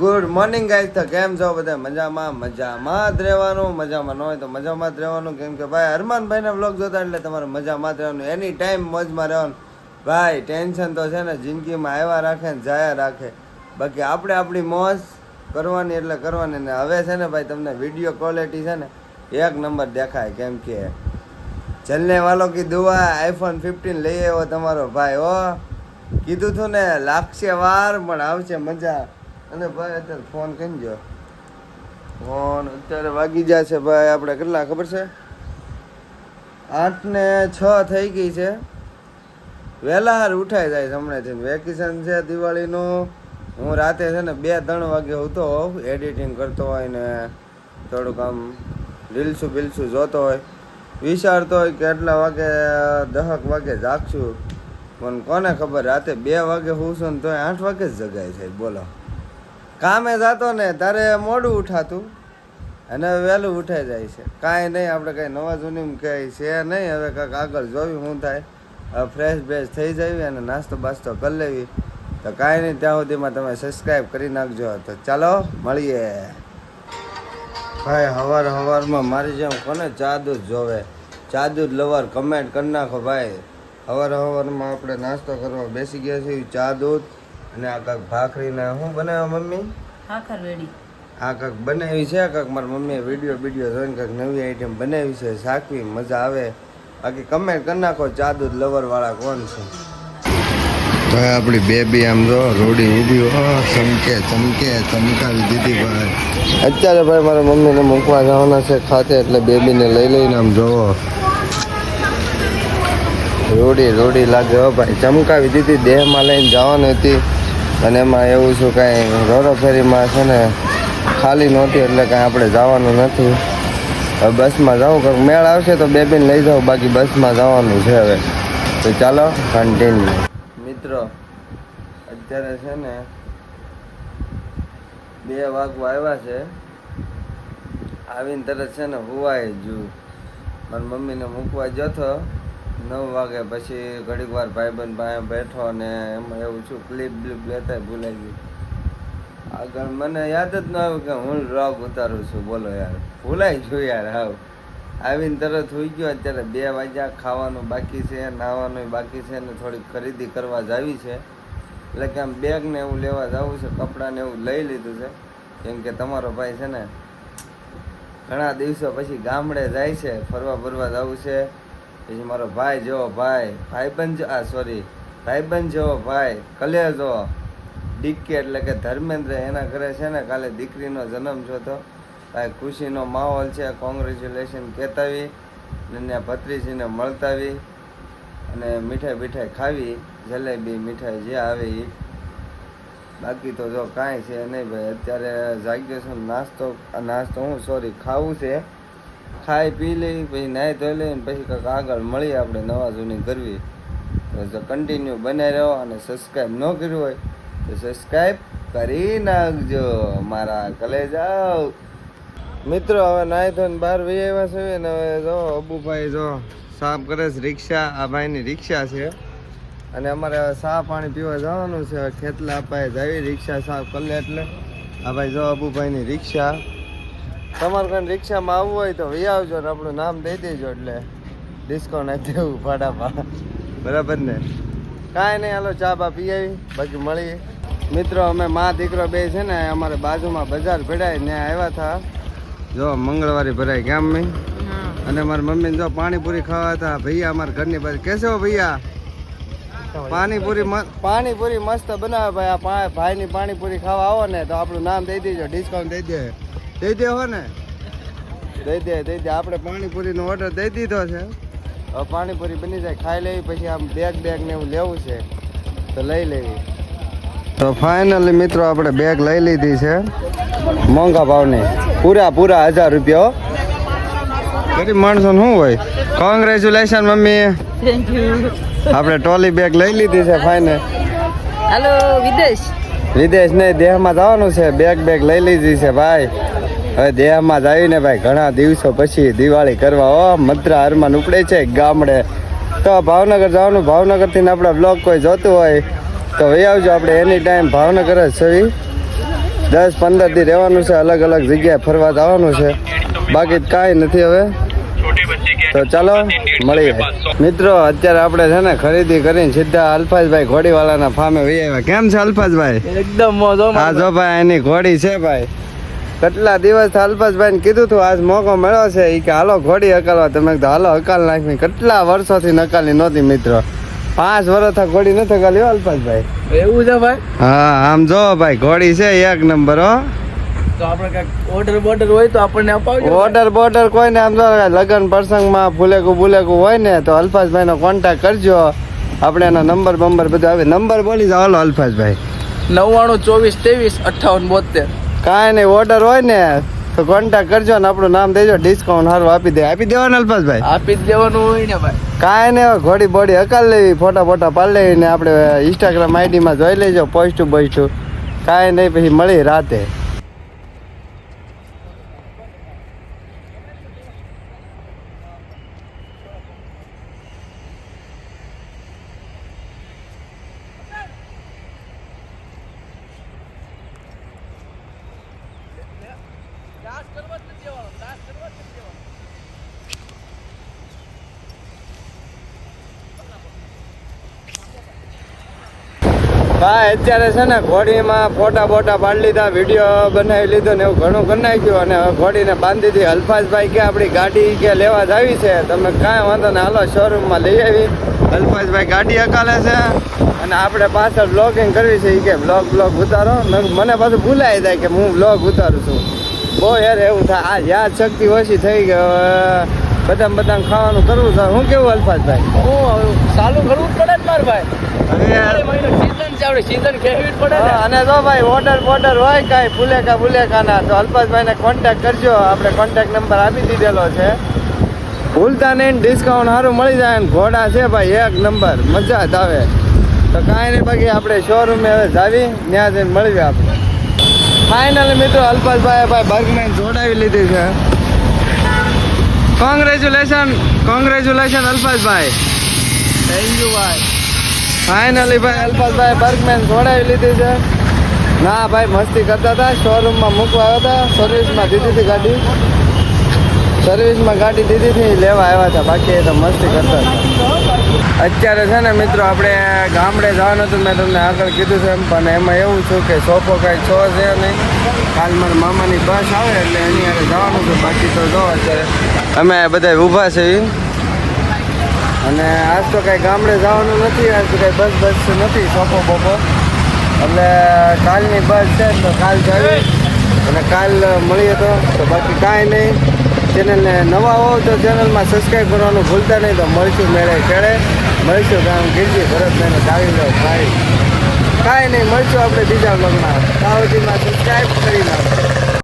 Good morning guys તો કેમ છો બધા? મજામાં મજામાં જ રહેવાનું, મજામાં ન હોય તો મજામાં જ રહેવાનું. કેમ કે ભાઈ, હરમાનભાઈના બ્લોગ જોતા એટલે તમારે મજામાં જ રહેવાનું. એની ટાઈમ મોજમાં રહેવાનું. ભાઈ ટેન્શન તો છે ને, જિંદગીમાં આવ્યા રાખે ને જાયા રાખે. બાકી આપણે આપણી મોજ કરવાની એટલે કરવાની ને હવે છે ને ભાઈ, તમને વીડિયો ક્વોલિટી છે ને એક નંબર દેખાય. કેમ કે ચલને વાલો કી દુઆ આઈફોન ફિફ્ટીન લઈ આવ્યો તમારો ભાઈ ઓ કીધું તું ને, લાગશે વાર, પણ આવશે મજા. અને ભાઈ અત્યારે ફોન કરી જો. ફોન અત્યારે વાગી છે ભાઈ, આપણે કેટલા ખબર છે? આઠ ને છ થઈ ગઈ છે. વહેલા હાર ઉઠાઈ જાય છે હમણાંથી. વેકેશન છે દિવાળીનું. હું રાતે છે ને બે ત્રણ વાગે હોતો હોઉં, એડિટિંગ કરતો હોય ને થોડુંક આમ રીલ્સું બિલસું જોતો હોય. વિચારતો હોય કે એટલા વાગે, દહક વાગે જાગશું. પણ કોને ખબર, રાતે બે વાગે હું છું ને તો આઠ વાગે જ જગાય છે. બોલો. કામે જાતો ને તારે મોડું ઉઠાતું. અને વહેલું ઉઠાઈ જાય છે. કાંઈ નહીં, આપણે કાંઈ નવા જૂની કંઈ છે નહીં. હવે કાંઈક આગળ જોવી શું થાય. ફ્રેશ બ્રેશ થઈ જવી અને નાસ્તો બાસ્તો કરી લેવી. તો કાંઈ નહીં, ત્યાં સુધીમાં તમે સબસ્ક્રાઈબ કરી નાખજો. તો ચાલો, મળીએ. ભાઈ, હવાર હવારમાં મારી જેમ કોને ચા દૂધ જોવે? ચા દૂધ લવર કમેન્ટ કરી નાખો ભાઈ. હવાર હવારમાં આપણે નાસ્તો કરવા બેસી ગયા છીએ. ચા દૂધ અને આ કાંક ભાખરીને શું બનાવે મમ્મી? ભાખર વેડી. આ કાંક બનાવી છે કાંક મારી મમ્મીએ વીડિયો વીડિયો જોઈને કાંક નવી આઈટમ બનાવી છે શાકવી મજા આવે. બાકી કમેન્ટ કરી નાખો ચા દૂધ લવર વાળા કોણ છે? તો આપણી બેબી આમ જો રોડી ઊભી ચમકે ચમકે ચમકાવી દીધી ભાઈ. અત્યારે ભાઈ મારા મમ્મીને મૂકવા જવાના છે ખાતે એટલે બેબીને લઈ લઈને આમ જોવો. રોડી રોડી લાગે હો ભાઈ. ચમકાવી દીધી દેહમાં લઈને જવાની હતી. અને એમાં એવું શું કાંઈ રોરો ફેરીમાં છે ને ખાલી નહોતી એટલે કાંઈ આપણે જવાનું નથી. હવે બસમાં જાઉં કંઈક મેળ આવશે તો બે બેન લઈ જાઉં, બાકી બસમાં જવાનું છે હવે. તો ચાલો કન્ટિન્યુ મિત્રો, અત્યારે છે ને બે વાગવા આવ્યા છે. આવીને તરત છે ને હુવાય જુ મારી મમ્મીને મૂકવા જતો નવ વાગે પછી ઘડીક વાર ભાઈબંધ પાસે બેઠો ને એમાં એવું છું, ક્લિપ બ્લિપ લેતા ભૂલાઈ ગયું આગળ મને યાદ જ ન આવ્યું કે હું રોગ ઉતારું છું, બોલો યાર. ભૂલાઈ ગયું યાર, હાવ. આવીને તરત હોઈ ગયો, અત્યારે બે વાગ્યા, ખાવાનું બાકી છે, નાહવાનું બાકી છે ને થોડીક ખરીદી કરવા જાવી છે. એટલે કે આમ બેગ ને એવું લેવા જવું છે, કપડાં ને એવું લઈ લીધું છે. કેમ કે તમારો ભાઈ છે ને, ઘણા દિવસો પછી ગામડે જાય છે, ફરવા ફરવા જવું છે. પછી મારો ભાઈ જેવો ભાઈ, ભાઈબંધ આ સોરી ભાઈબંધ જેવો ભાઈ કલેજો ડીકે એટલે કે ધર્મેન્દ્ર એના ઘરે છે ને, કાલે દીકરીનો જન્મ થયો તો, કાંઈ ખુશીનો માહોલ છે કોંગ્રેચ્યુલેશન કહેતાવી ને ભત્રીજીને મળતાવી, અને મીઠાઈ બીઠાઈ ખાવી, જલેબી, મીઠાઈ જે આવે એ બાકી તો જો કાંઈ છે નહીં ભાઈ, અત્યારે જાગ્યો છું, નાસ્તો નાસ્તો હું સોરી ખાવું છે. ખાઈ પી લઈ, પછી નાહી ધોઈ લઈ ને પછી કંઈક આગળ મળી આપણે નવા જૂની કરવી. જો કન્ટિન્યુ બનાવી રહ્યો અને સબસ્ક્રાઈબ ન કર્યું હોય, તો સબસ્ક્રાઈબ કરી નાખજો મારા કલેજાઓ મિત્રો, હવે નાહી ધોઈને બહાર વહી આવ્યા છે ને હવે જો અબુભાઈ જો સાફ કરે છે રિક્ષા, આ ભાઈની રિક્ષા છે. અને અમારે હવે સાફ પાણી પીવા જવાનું છે, હવે ખેતલા અપાય જાવી રિક્ષા સાફ કરી એટલે. આ ભાઈ જો અબુભાઈની રિક્ષા તમારે કોઈ રિક્ષામાં આવવું હોય તો વી આવજો ને આપણું નામ દઈ દેજો એટલે ડિસ્કાઉન્ટ આપી દેવું ભાડામાં. બરાબર ને? કાંઈ નહીં હાલો ચા બા પી આવી બાકી મળીએ. મિત્રો અમે મા દીકરો બે છે ને અમારે બાજુમાં બજાર ભેડાય ત્યાં આવ્યા હતા જો મંગળવારે ભરાય કેમ મેં અને મારી મમ્મીને જો પાણીપુરી ખાવા હતા. ભૈયા અમારા ઘરની બાજુ. કેસે ભૈયા? પાણીપુરી પાણીપુરી મસ્ત બનાવે ભાઈ. આ ભાઈની પાણીપુરી ખાવા આવો ને તો આપણું નામ દઈ દેજો ડિસ્કાઉન્ટ દઈ દે. દઈ દે હો ને. દઈ દે દઈ દે. આપણે પાણીપુરીનો ઓર્ડર દઈ દીધો છે. હવે પાણીપુરી બની જાય ખાઈ લેવી પછી આમ બેગ બેગ ને એવું લેવું છે તો લઈ લેવી. તો ફાઇનલી મિત્રો આપણે બેગ લઈ લીધી છે મોંઘા ભાવની. પૂરા પૂરા હજાર રૂપિયા ગરીબ માણસો શું હોય? Congratulation mummy. આપણે ટ્રોલી બેગ લઈ લીધી છે ફાઇનલ હાલો વિદેશ. વિદેશ નહીં દેહમાં જવાનું છે બેગ બેગ લઈ લીધી છે ભાઈ. હવે દેહમાં જ આવીને ભાઈ ઘણા દિવસો પછી દિવાળી કરવા ઓ મદ્રા હરમાન ઉપડે છે ગામડે. તો ભાવનગર જવાનું ભાવનગરથી આપણા બ્લોગ કોઈ જોતું હોય તો વહી આવજો આપણે એની ટાઈમ ભાવનગર જ છવી દસ પંદર દી રહેવાનું છે અલગ અલગ જગ્યાએ ફરવા જવાનું છે. બાકી કાંઈ નથી હવે. તો ચાલો મળીએ. મિત્રો અત્યારે આપણે છે ને ખરીદી કરીને સીધા અલ્ફાજભાઈ ઘોડીવાળાના ફામે વહી આવ્યા. કેમ છે અલ્ફાજભાઈ? એકદમ મોજો હા જો ભાઈ એની ઘોડી છે ભાઈ. કેટલા દિવસ અલ્પસભાઈ ને કીધું તું આજ મોકો મળ્યો છે. એ કે હાલો ઘોડી હકાલવા. તમે હાલો હકાલ નાખી કેટલા વર્ષોથી નકાલી નહોતી મિત્રો. પાંચ વર્ષ ઘોડી નથી હકાલી હો અલ્પસભાઈ એવું છે ભાઈ? હા આમ જો ભાઈ ઘોડી છે એક નંબર હો. તો આપણે ઓર્ડર બોર્ડર હોય તો આપણને અપાવજો ઓર્ડર બોર્ડર કોઈ ને આમ લગ્ન પ્રસંગમાં ફૂલેકું બુલેકું હોય ને તો અલ્ફાઝભાઈનો કોન્ટેક્ટ કરજો. આપણે એનો નંબર બંબર બધું આવે. નંબર બોલી જાઓ હાલો અલ્ફાજભાઈ નવ્વાણું ચોવીસ ત્રેવીસ અઠ્ઠાવન બોતેર કાંઈ નહીં ઓર્ડર હોય ને તો કોન્ટેક્ટ કરજો ને આપણું નામ દેજો ડિસ્કાઉન્ટ સારું આપી દે. આપી દેવાનું અલ્પસભાઈ? આપી જ દેવાનું હોય ને ભાઈ. કાંઈ નહીં ઘોડી બોડી હકાલ લેવી ફોટા ફોટા પાડી લેવી ને આપણે ઇન્સ્ટાગ્રામ આઈડીમાં જોઈ લેજો પોસ્ટ બોસ્ટ. કાંઈ નહીં પછી મળી રાતે. ભાઈ, અત્યારે છે ને ઘોડીમાં ફોટા બોટા પાડી લીધા વીડિયો બનાવી લીધો ને એવું ઘણું કરી નાખ્યું અને હવે ઘોડીને બાંધી દીધી. અલ્ફાજભાઈ કે આપણી ગાડી કે લેવા જ આવી છે? તમે કાંઈ વાંધો ને હાલો શોરૂમમાં લઈ આવી. અલ્ફાજભાઈ ગાડી હકાલે છે. અને આપણે પાછળ બ્લોગિંગ કરવી છે. એ કે બ્લોગ બ્લોગ ઉતારો? મને પાછું ભૂલાઈ જાય કે હું બ્લોગ ઉતારું છું. બહુ યાર એવું થાય. આ યાદ શક્તિ ઓછી થઈ ગઈ હવે બધા બધા ખાવાનું કરવું છે. હું કેવું અલ્ફાજભાઈ? હું ચાલુ કરવું પડે ને માર ભાઈ. સીઝન છે આપણે સીઝન કહેવી પડે અને જો ભાઈ ઓર્ડર બોર્ડર હોય કાંઈ ફુલેકા ફુલેકા ના તો અલ્પેશભાઈને કોન્ટેક્ટ કરજો. આપણે કોન્ટેક્ટ નંબર આપી દીધેલો છે. ભૂલતા નહીં ડિસ્કાઉન્ટ સારું મળી જાય અને ઘોડા છે ભાઈ એક નંબર મજા જ આવે. તો કાંઈ નહીં બાકી આપણે શોરૂમે હવે જાવી ત્યાં જઈને મળીએ આપણે. ફાઇનલ મિત્રો અલ્પેશભાઈ ભાઈ બર્ગમેન જોડાવી લીધી છે. કોંગ્રેચ્યુલેશન કોંગ્રેચ્યુલેશન અલ્પેશભાઈ થેન્ક યુ ભાઈ ફાઇનલી ભાઈ અલ્પાસભાઈ બર્ગમેન છોડાવી લીધી છે. ના ભાઈ મસ્તી કરતા હતા. શોરૂમમાં મૂકવા આવ્યા હતા. સર્વિસમાં દીધી હતી ગાડી. સર્વિસમાં ગાડી દીધી હતી. લેવા આવ્યા હતા. બાકી એ તો મસ્તી કરતા હતા. અત્યારે છે ને મિત્રો આપણે ગામડે જવાનું હતું. મેં તમને આગળ કીધું છે એમ પણ એમાં એવું છું કે સોફો કાંઈ છો છે નહીં. કાલ મારા મામાની બસ આવે એટલે એની આગળ જવાનું છે. બાકી તો જો અત્યારે અમે બધા ઊભા છે અને આજ તો કાંઈ ગામડે જવાનું નથી, આજ તો કાંઈ બસ બસ નથી સોપો બોપો એટલે કાલની બસ છે તો કાલ જઈએ અને કાલ મળીએ તો બાકી કાંઈ નહીં. ચેનલને નવા હો તો ચેનલમાં સબસ્ક્રાઈબ કરવાનું ભૂલતા નહીં તો મળશું મેળે કેળે મળશું ગામ ગીરજી ભરત મહેનત આવી લો ભાઈ. કાંઈ નહીં, મળશું આપણે બીજા બ્લોગમાં સાવધીમાં સબસ્ક્રાઈબ કરી નાખો